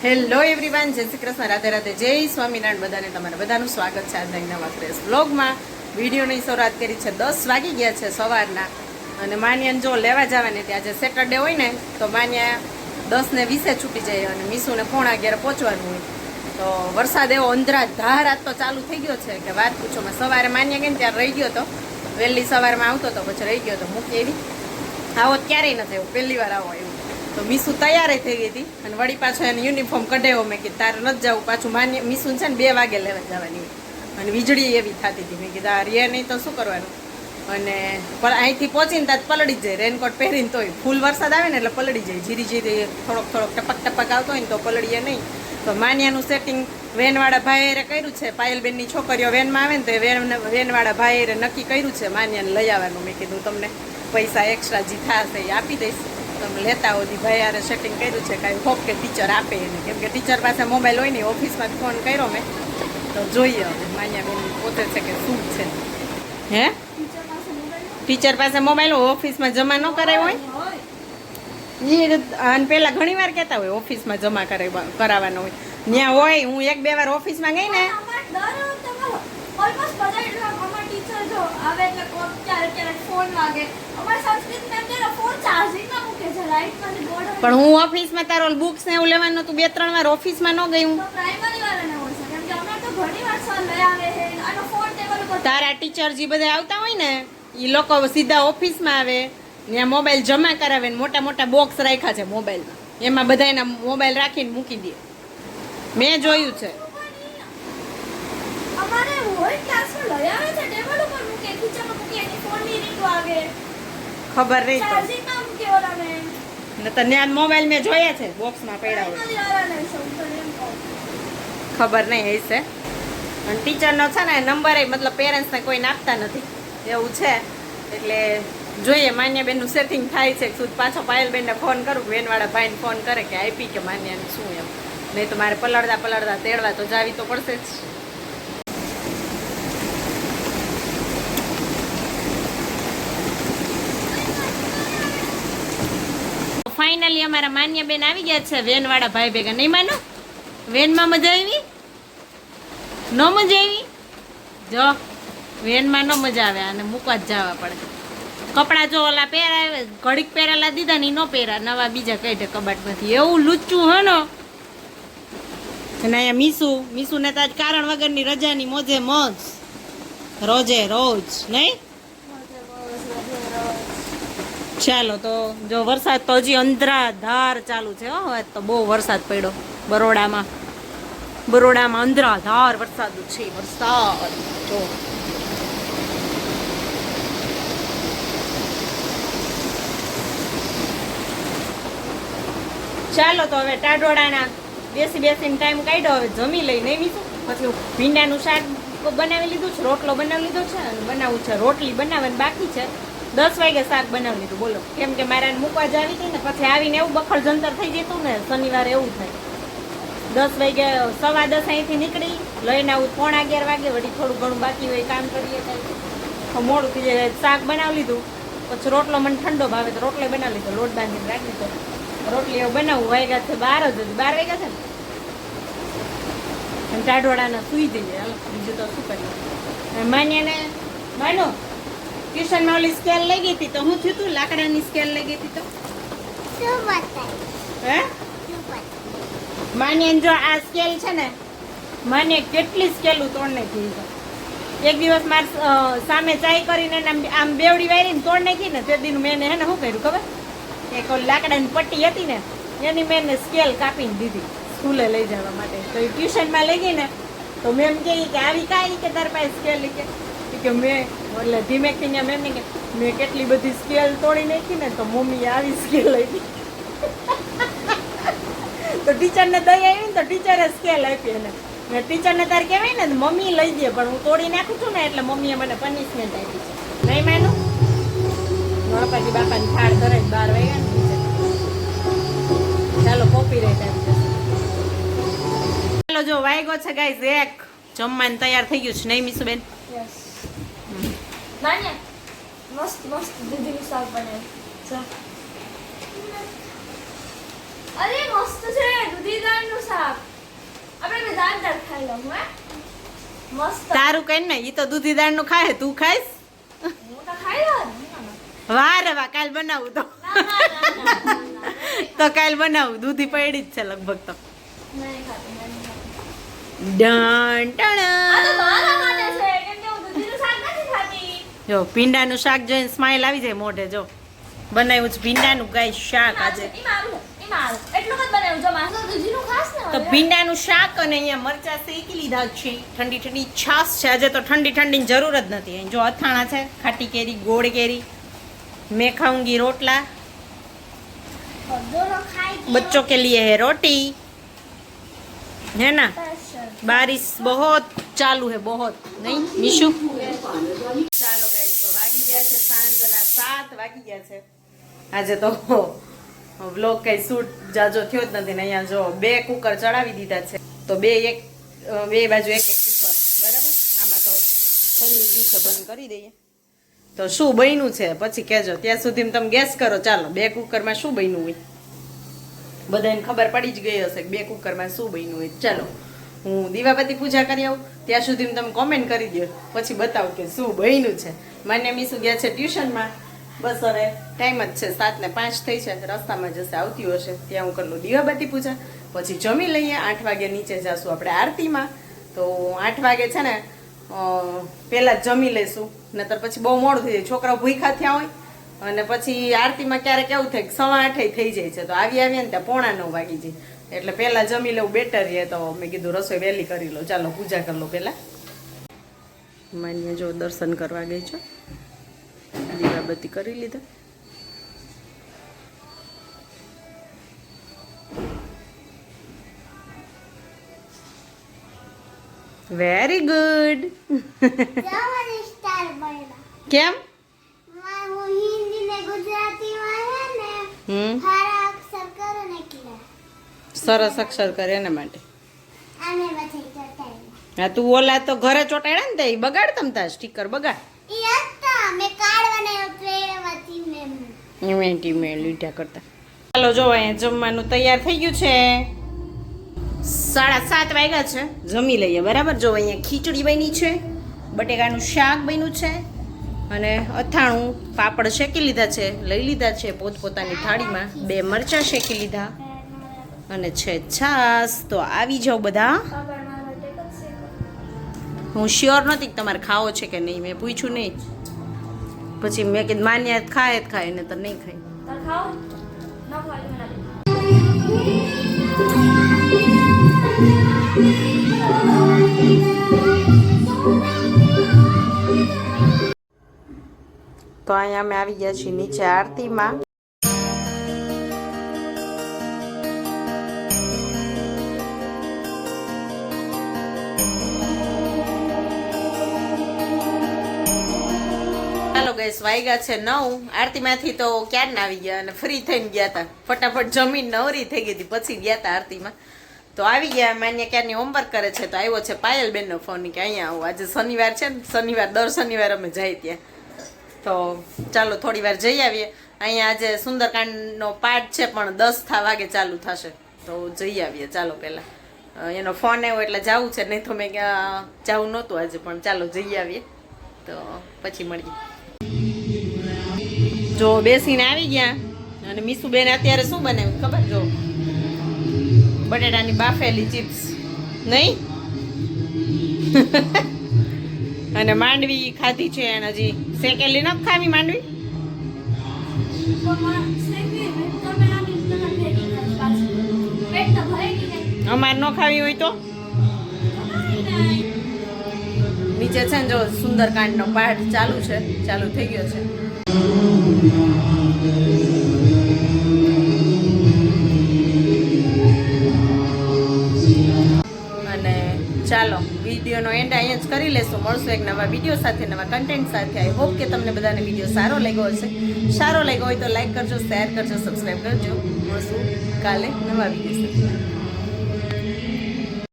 Hello everyone જય શ્રી કૃષ્ણ, રાધે રાધે, જય સ્વામિનારાયણ, બધાને તમારે બધાનું સ્વાગત છે આજના નવા ફ્રેશ બ્લોગમાં વિડીયોની શરૂઆત કરી છે, દસ વાગી ગયા છે સવારના. અને માન્યાને જો લેવા જવાની ત્યાં જે સેટરડે હોય ને, તો માન્યા દસ ને વીસે છૂટી જાય અને મીસુને પોણા અગિયારે પહોંચવાનું હોય. તો વરસાદ એવો અંધરાજ ધારાત તો ચાલુ થઈ ગયો છે, કે વાત પૂછો, મેં સવારે માન્યા ગઈ ને ત્યારે રહી ગયો તો. વહેલી સવારમાં આવતો તો પછી રહી ગયો તો મૂકી એવી. આવો ક્યારેય નથી આવ્યો પહેલી વાર આવો એવું. તો મીસુ તૈયાર થઈ હતી. અને વળી પાછો એને યુનિફોર્મ કઢાવ્યો મેં કીધું તારે નથી જવું, પાછું માન્ય મીસુ છે ને બે વાગે લેવા જવાની અને વીજળી એવી થતી હતી. મેં કીધું રે નહીં તો શું કરવાનું? અને પણ અહીંથી પહોંચીને ત્યાં પલળી જ જાય. રેનકોટ પહેરીને તોય ફૂલ વરસાદ આવે ને એટલે પલળી જાય. જીરી જીરી થોડોક થોડોક ટપક ટપક આવતો હોય ને તો પલળીએ નહીં. તો માન્યાનું સેટિંગ વેનવાળા ભાઈએ કર્યું છે. પાયલબેનની છોકરીઓ વેનમાં આવે ને તો એ વેન વેનવાળા ભાઈએ નક્કી કર્યું છે માન્યાને લઈ આવવાનું. મેં કીધું તમને પૈસા એક્સ્ટ્રા જે થશે એ આપી દઈશ. તમે લેતા હો દી ભાઈ યારે સેટિંગ કર્યું છે કાંઈ. હોપ કે ટીચર આપે એને. કેમ કે ટીચર પાસે મોબાઈલ હોય ને ઓફિસમાં ફોન કર્યો મેં. તો જોઈએ હવે, માન્યા બેન પોતે છે કે શું છે. હે? ટીચર પાસે મોબાઈલ ઓફિસમાં જમા ન કરાય હોય? એ અને પેલા ઘણી વાર કહેતા હોય ઓફિસમાં જમા કરાવવા કરાવવાનો હોય. ત્યાં હોય, હું એક બે વાર ઓફિસમાં ગઈ ને પણ હું ઓફિસમાં તારો બુક્સ ને એવું લેવાનું હતું બે ત્રણ વાર ઓફિસમાં ન ગઈ હું. તારા ટીચર જે બધા આવતા હોય ને એ લોકો સીધા ઓફિસમાં આવે ત્યાં મોબાઈલ જમા કરાવે ને મોટા મોટા બોક્સ રાખ્યા છે મોબાઈલમાં એમાં બધા એના મોબાઈલ રાખીને મૂકી દે. મેં જોયું છે. અમારે હોય ક્લાસમાં લઈ આવે છે ટેબલ મૂકે ખીચામાં મૂકે એની ફોનની રીંગો આવે. ખબર નહીં તો. ચાર્જિંગમાં મૂકે ઓલાને ને મોબાઈલ મેં જોયા છે બોક્સમાં પડ્યા હોય. ખબર નહીં હશે અને ટીચરનો છે ને નંબર મતલબ પેરેન્ટ્સને કોઈને આપતા નથી. એવું છે. એટલે જોઈએ માન્યાબેનનું સેટિંગ થાય છે. શું પાછો પાયલબેનને ફોન કરું બેનવાળા ભાઈને ફોન કરે કે આપી કે માન્યાને શું એમ. નહીં તો મારે પલળતા પલળતા તેડવા તો જાવી તો પડશે જ. ફાઇનલી અમારા માન્યાબેન આવી ગયા છે, વેનવાળા ભાઈ ભેગા. નહીં માનો? વેનમાં મજા આવી? ન મજા આવી? જો, વેનમાં ન મજા આવે અને મૂકવા જ જવા પડે. કપડાં જો ઓલા પહેરાવે, ઘડીક પહેરેલા દીધા ને ન પહેરા, નવા બીજા કાઢે કબાટમાંથી. એવું લુચ્ચું હે ને? અને અહીંયા મીસુ, મીસુને તો આજ કારણ વગરની રજાની મોજે મોજ. રોજે રોજ, નહીં? ચાલો, તો જો વરસાદ તો હજી અંધરા ધાર ચાલુ છે, હો. હવે તો બહુ વરસાદ પડ્યો બરોડામાં. બરોડામાં અંધરા ધાર વરસાદ છે, વરસાદ. જો. ચાલો, તો હવે ટાડોડાના બેસી બેસીને ટાઈમ કાઢ્યો, હવે જમી લઈ નહીં પછી ભીંડાનું શાક બનાવી લીધું છે, રોટલો બનાવી લીધો છે, અને બનાવવું છે, રોટલી બનાવવાની બાકી છે. દસ વાગે શાક બનાવી લીધું, બોલો. કેમ કે મારે મૂકવા જ આવી હતી ને, પછી આવીને એવું બખડ જંતર થઈ જતું ને, શનિવારે એવું થાય. દસ વાગે, સવા દસ અહીંથી નીકળી, લઈને આવું પોણા અગિયાર વાગે, વળી થોડું ઘણું બાકી હોય કામ કરીએ તો મોડું થઈ જાય, શાક બનાવી લીધું, પછી રોટલો મને ઠંડો ભાવે તો રોટલો બનાવી લીધો, લોટ બાંધીને રાખી દીધો. રોટલી એવું બનાવું વાગ્યા છે બાર જ હતી બાર વાગ્યા છે ને? ટાઢોળાના સુઈ જઈએ બીજું તો શું કરીએ? માન્યાને માનો ટ્યુશનમાં ઓલી સ્કેલ લઈ ગઈ હતી તો હું થયું તું લાકડાની સ્કેલ લઈ ગઈ હતી તો? હે? માન્યાને જો આ સ્કેલ છે ને મને કેટલી સ્કેલું તોડ નાખી છે. એક દિવસ માર સામે ચાય કરીને આમ બેવડી વાળીને તોડ નાખી ને તે દિન મેં એને શું કર્યું ખબર? એક લાકડાની પટ્ટી હતી ને એની મેં સ્કેલ કાપીને દીધી સ્કૂલે લઈ જવા માટે. તો એ ટ્યુશનમાં લઈ ગઈ ને તો મેમ કે આવી કાંઈ કે તાર પાસે સ્કેલ કે મેં એટલે ધીમે ત્યાં મેમને કે મેં કેટલી બધી સ્કેલ તોડી નાખી ને તો મમ્મી આવી સ્કેલ આપી. તો ટીચરને દઈ આવી ને તો ટીચરે સ્કેલ આપી એને ને ટીચરને તારે કહેવાય ને મમ્મી લઈ દે, પણ હું તોડી નાખું છું ને એટલે મમ્મીએ મને પનિશમેન્ટ આપી છે. નહીં માનું? ગણપતિ બાપાની થાળ કરે બાર વાગ્યા ને ચાલો કોપી રાઈટ આવી ચાલો, જો વાયગો છે ગાઈઝ એક. જમવાનું તૈયાર થઈ ગયું છે, નહીં, મીસુબેન? Yes. માન્યા મસ્ત મસ્ત દૂધીનું શાક બનાવ્યું ચાલ. અરે મસ્ત છે દૂધી દાળનું શાક ખાઈ લઉં હે મસ્ત તારું કઈ ને ઈ તો દૂધી દાળનું ખાય તું ખાઈશ હું તો ખાઈ લઉં વાહ રે વાહ કાલ બનાવું તો તો કાલ બનાવું દૂધી પડી જ છે લગભગ તો નહીં ખાતી નહીં ખાતી ડન આ તો મારા માટે ટણ. છે કેમ કે હું દૂધીનું શાક નથી ખાતી જો ભીંડાનું શાક જોઈને સ્માઇલ આવી જાય મોઢે જો. બનાવ્યું છે ભીંડાનું ગાય શાક આજે. તો ભીંડાનું શાક અને અહીંયા મરચા શેકી લીધા છે. ઠંડી ઠંડી છાશ છે. આજે તો ઠંડી ઠંડીની જરૂર જ નથી. અહીં જો અથાણા છે ખાટી કેરી ગોળ કેરી મેખાઉંગી રોટલા. બચ્ચો કે लिए હે રોટી. है ना बारिश बहुत चालू है बहुत नहीं निशु છે સાંજના સાત વાગી ગયા છે. આજે તો વ્લોગ કઈ શૂટ જાજો થયો જ નથી ને અહીંયા જો બે કુકર ચડાવી દીધા છે. તો બે એક બે બાજુ એક એક કુકર. બરાબર? આમાં તો પનીર દિવસે બંધ કરી દઈએ. તો શું બન્યું છે? પછી કહેજો. ત્યાં સુધી તમે ગેસ કરો. ચાલો, બે કુકરમાં શું બન્યું હોય? બધાને ખબર પડી જ ગઈ હશે બે કુકરમાં શું બન્યું હોય. ચાલો. હું દીવાબત્તી પૂજા કરી આવું, ત્યાં સુધી તમે કોમેન્ટ કરી દો પછી બતાવો કે શું બન્યું છે. મને મી શું ગયા છે ટ્યુશનમાં. બસ હવે ટાઈમ જ છે, સાત ને પાંચ થઈ છે. રસ્તામાં જશે, આવતી હશે ત્યાં હું કરું દીવાબત્તી પૂજા. પછી જમી લઈએ, આઠ વાગે નીચે જશું આપણે આરતીમાં. તો આઠ વાગે છે ને પહેલાં જમી લઈશું નતર પછી બહુ મોડું થઈ જાય. છોકરાઓ ભૂખા થયા હોય અને પછી આરતીમાં ક્યારેક એવું થાય કે સવા આઠે થઈ જાય છે તો આવી આવીએ ને ત્યાં પોણા નવ વાગી જાય. એટલે પહેલાં જમી લઉં બેટર રહે તો મેં કીધું રસોઈ વહેલી કરી લો ચાલો પૂજા કરી લો પહેલાં. માન્ય જો દર્શન કરવા ગઈ છો. દીવાબત્તી કરી લીધા. વેરી ગુડ કેમ? હમ. સરસ અક્ષર કરે એના માટે. હા તું ઓલા તો ઘરે ચોટાડે ને તે બગાડ તમ તા સ્ટીકર બગાડ. મેં મેં ઇવેન્ટ લીધા કરતા. ચાલો જો અહીંયા જમવાનું તૈયાર થઈ ગયું છે. સાડા સાત વાગ્યા છે. જમી લઈએ બરાબર? જો અહીંયા ખીચડી બની છે બટેકાનું શાક બન્યું છે. અને અથાણું પાપડ શેકી લીધા છે, લઈ લીધા છે, પોતપોતાની થાળીમાં બે મરચાં શેકી લીધા અને છે છાસ તો આવી જાઓ બધા. હું શ્યોર નથી તમારે ખાવો છે કે નહીં, મેં પૂછ્યું નહીં. પછી મેં કીધું, માન્યા ખાય જ ખાય ને તો નહીં ખાય તો અહીંયા અમે આવી ગયા છીએ નીચે આરતીમાં. ગઈસ વાગ્યા છે નવ. આરતીમાંથી તો ક્યારના આવી ગયા અને ફ્રી થઈને ગયા હતા ફટાફટ જમીન નવરી થઈ ગઈ હતી, પછી ગયા હતા આરતીમાં. તો આવી ગયા માન્ય ક્યારની હોમવર્ક કરે છે તો આવ્યો છે પાયલબેનનો ફોન કે અહીંયા આવો. આજે શનિવાર છે ને, શનિવાર, દર શનિવાર અમે જાય ત્યાં. તો ચાલો થોડી વાર જઈ આવીએ. અહીંયા આજે સુંદરકાંડનો પાઠ છે, પણ દસ થા વાગે ચાલુ થશે. તો જઈ આવીએ, ચાલો પહેલાં. એનો ફોન આવ્યો એટલે જવું છે, નહીં તો મેં ક્યાં જવું નહોતું આજે, પણ ચાલો જઈ આવીએ. તો પછી મળીએ. જો બેસીને આવી ગયા, અને મીસુબેન અત્યારે શું બનાવ્યું ખબર? જો, બટેટાની બાફેલી ચિપ્સ. નહીં? અને માંડવી ખાધી છે અને હજી શેકેલી નથી ખાવી માંડવી ને ને. અમારે ન ખાવી હોય તો નીચે છે ને જો સુંદરકાંડનો પાઠ ચાલુ છે, ચાલુ થઈ ગયો છે અને ચાલો વિડીયોનો એન્ડ અહીંયા જ કરી લેશું. મળશું એક નવા વીડિયો સાથે, નવા કન્ટેન્ટ સાથે. આઈ હોપ કે તમને બધાને વીડિયો સારો લાગ્યો હશે. સારો લાગ્યો હોય તો લાઈક કરજો શેર કરજો સબસ્ક્રાઈબ કરજો. મળશું કાલે નવા વીડિયો સાથે.